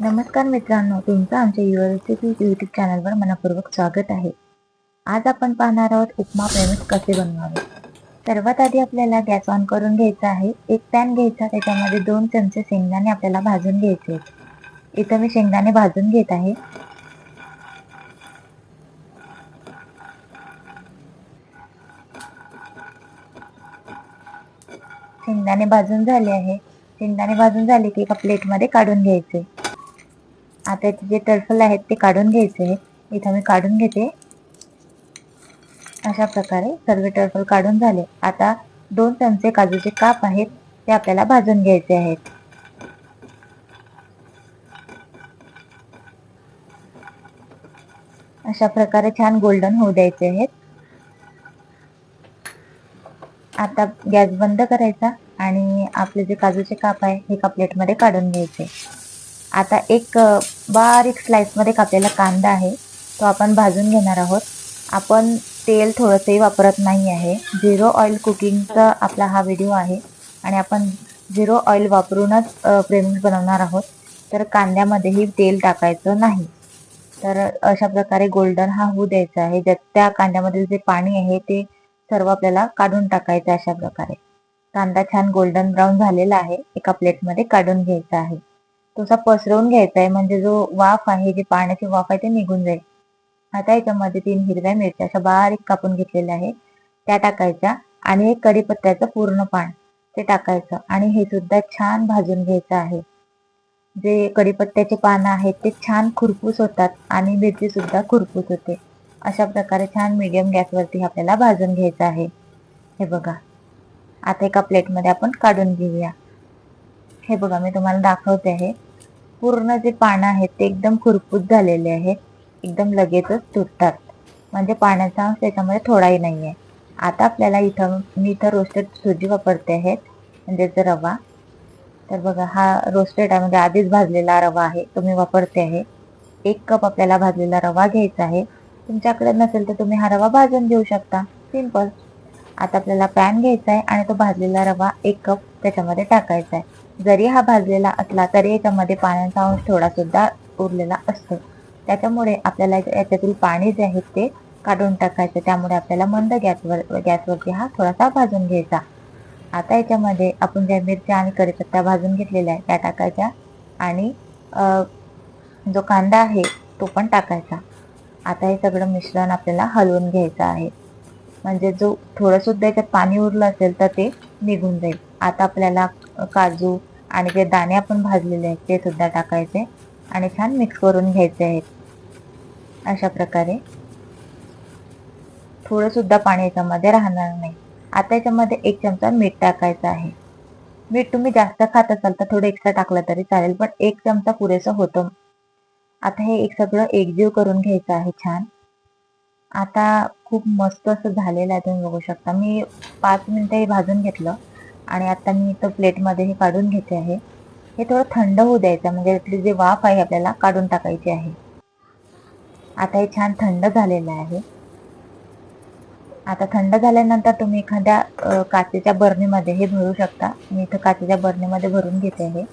नमस्कार मित्रांनो तुमचं आमच्या युनिव्हर्सिटी यूट्यूब चॅनलवर मनपूर्वक स्वागत आहे. आज आपण पाहणार आहोत उपमा प्रेमिक कसे बनवावे? सर्वात आधी आपल्याला गॅस ऑन करून घ्यायचा आहे. एक पॅन घ्यायचा त्याच्यामध्ये दोन चमचे शेंगदाणे आपल्याला भाजून घ्यायचे आहेत. इथं मी शेंगदाणे भाजून घेत आहे. शेंगदाणे भाजून झाले आहे. शेंगदाणे भाजून झाले की एका प्लेटमध्ये काढून घ्यायचे. आता इथे जे टरफल आहेत ते काढून घ्यायचे इथं मी काढून घेते. अशा प्रकारे सर्व टरफल काढून झाले. आता दोन चमचे काजूचे काप आहेत ते आपल्याला भाजून घ्यायचे आहेत. अशा प्रकारे छान गोल्डन होऊ द्यायचे आहेत. आता गॅस बंद करायचा आणि आपले जे काजूचे काप आहे हे एका प्लेटमध्ये काढून घ्यायचे. आता एक बारीक स्लाईसमध्ये कापलेला कांदा आहे. तो आपण भाजून घेणार आहोत. आपण तेल थोडंसंही वापरत नाही आहे. झिरो ऑइल कुकिंगचा आपला हा व्हिडिओ आहे आणि आपण झिरो ऑइल वापरूनच प्रेमिक्स बनवणार आहोत. तर कांद्यामध्येही तेल टाकायचं नाही. तर अशा प्रकारे गोल्डन हा होऊ द्यायचा आहे. ज्यात त्या कांद्यामधील जे पाणी आहे ते सर्व आपल्याला काढून टाकायचं अशा प्रकारे. कांदा छान गोल्डन ब्राऊन झालेला आहे. एका प्लेटमध्ये काढून घ्यायचा आहे. तसा पसरवून घ्यायचा आहे म्हणजे जो वाफ आहे जे पाण्याची वाफ आहे ते निघून जाईल. आता याच्यामध्ये तीन हिरव्या मिरच्या अशा बारीक कापून घेतलेल्या आहे त्या टाकायच्या आणि एक कढीपत्त्याचं पूर्ण पान ते टाकायचं आणि हे सुद्धा छान भाजून घ्यायचं आहे. जे कढीपत्त्याचे पानं आहेत ते छान खुरपूस होतात आणि मिरची सुद्धा खुरपूस होते. अशा प्रकारे छान मीडियम गॅसवरती आपल्याला भाजून घ्यायचं आहे. हे बघा. आता एका प्लेटमध्ये आपण काढून घेऊया. हे बघा मी तुम्हाला दाखवते आहे. पूर्ण जे पानं आहेत ते एकदम खुरपूत झालेले आहेत. एकदम लगेचच तुटतात. म्हणजे पाण्याचा अंश त्याच्यामध्ये थोडाही नाही आहे आता आपल्याला इथं मी इथं रोस्टेड सुजी वापरते आहेत. म्हणजेच रवा. तर बघा हा रोस्टेड आहे म्हणजे आधीच भाजलेला रवा आहे. तो मी वापरते आहे. एक कप आपल्याला भाजलेला रवा घ्यायचा आहे. तुमच्याकडे नसेल तर तुम्ही हा रवा भाजून घेऊ शकता. सिंपल आता आपल्याला पॅन घ्यायचा आहे आणि तो भाजलेला रवा एक कप त्याच्यामध्ये टाकायचा आहे. जरी हा भाजलेला असला तरी याच्यामध्ये पाण्याचा अंश थोडा सुद्धा उरलेला असतो. त्याच्यामुळे आपल्याला याच्यातील पाणी जे आहे ते काढून टाकायचं. त्यामुळे आपल्याला मंद गॅसवर गॅसवरती हा थोडासा भाजून घ्यायचा. आता याच्यामध्ये आपण ज्या मिरच्या आणि कढीपत्ता भाजून घेतलेल्या आहे त्या टाकायच्या आणि जो कांदा आहे तो पण टाकायचा. आता हे सगळं मिश्रण आपल्याला हलवून घ्यायचं आहे. म्हणजे जो थोडंसुद्धा याच्यात पाणी उरलं असेल तर ते निघून जाईल. आता आपल्याला काजू आणि जे दाणे आपण भाजलेले आहेत ते सुद्धा टाकायचे आणि छान मिक्स करून घ्यायचे आहेत. अशा प्रकारे. थोडंसुद्धा पाणी याच्यामध्ये राहणार नाही. आता याच्यामध्ये एक चमचा मीठ टाकायचं आहे. मीठ तुम्ही जास्त खात असाल तर थोडं एक्स्ट्रा टाकलं तरी चालेल पण एक चमचा पुरेसं होतं. आता हे एक सगळं एकजीव करून घ्यायचं आहे छान. आता खूप मस्त असं झालेलं आहे तुम्ही बघू शकता. मी पाच मिनटं हे भाजून घेतलं. आणि आता मी तो प्लेटमध्ये हे काढून घेते आहे. हे थोडं थंड होऊ द्यायचं म्हणजे त्यातली जे वाफ आहे आपल्याला काढून टाकायची आहे. आता हे छान थंड झालेलं आहे. आता थंड झाल्यानंतर तुम्ही एखाद्या काचेच्या बरणीमध्ये हे भरू शकता. मी इथं काचेच्या बरणीमध्ये भरून घेते आहे.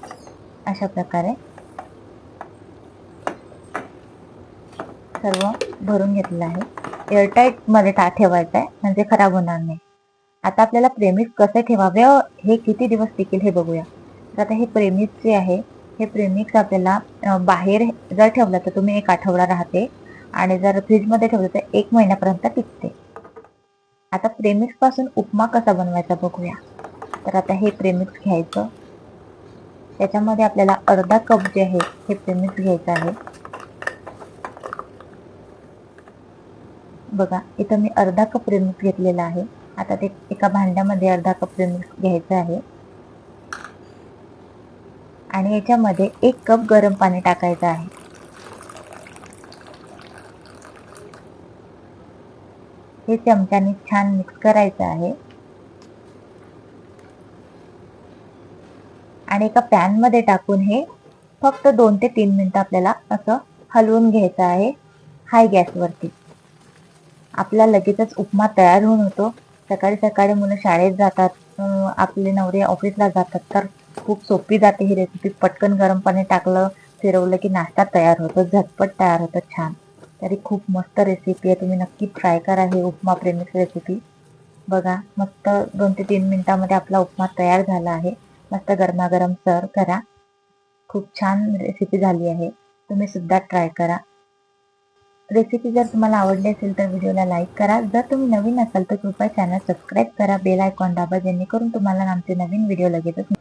अशा प्रकारे. सर्व भरून घेतलेलं आहे. एअरटाईटमध्ये टा ठेवायचं आहे म्हणजे खराब होणार नाही. आता आपल्याला प्रेमिक्स कसे ठेवावे? हे किती दिवस टिकेल हे बघूया. तर आता हे प्रेमिक्स जे आहे हे प्रेमिक्स आपल्याला बाहेर जर ठेवलं तर तुम्ही एक आठवडा राहते आणि जर फ्रीजमध्ये ठेवलं तर एक महिन्यापर्यंत टिकते. आता प्रेमिक्सपासून उपमा कसा बनवायचा बघूया. तर आता हे प्रेमिक्स घ्यायचं. त्याच्यामध्ये आपल्याला अर्धा कप जे आहे हे प्रेमिक्स घ्यायचं आहे. बघा इथं मी अर्धा कप प्रेमिक्स घेतलेला आहे. आता ते एका भांड्यामध्ये अर्धा कप मिक्स घ्यायचं आहे. आणि याच्यामध्ये एक कप गरम पाणी टाकायचं आहे. हे चमच्याने छान मिक्स करायचं आहे. आणि एका पॅनमध्ये टाकून हे फक्त दोन ते तीन मिनिटं आपल्याला असं हलवून घ्यायचं आहे. हाय गॅसवरती. आपला लगेचच उपमा तयार होऊन होतो. सकाळी सकाळी मुलं शाळेत जातात आपले नवरे ऑफिसला जातात. तर खूप सोपी जाते ही रेसिपी पटकन गरम पाणी टाकलं फिरवलं की नाश्ता तयार होतो. झटपट तयार होतो छान. तरी खूप मस्त रेसिपी आहे. तुम्ही नक्की ट्राय करा ही उपमा प्रेमिक्स रेसिपी बघा मस्त दोन ते तीन मिनिटामध्ये आपला उपमा तयार झाला आहे. मस्त गरमागरम सर्व करा. खूप छान रेसिपी झाली आहे. तुम्ही सुद्धा ट्राय करा. रेसिपी जर तुम्हाला आवडली असेल तर व्हिडिओला लाईक करा. जर तुम्ही नवीन असाल तर कृपया चॅनल सबस्क्राईब करा. बेल आयकॉन दाबा जेणेकरून तुम्हाला आमचे नवीन व्हिडिओ लगेचच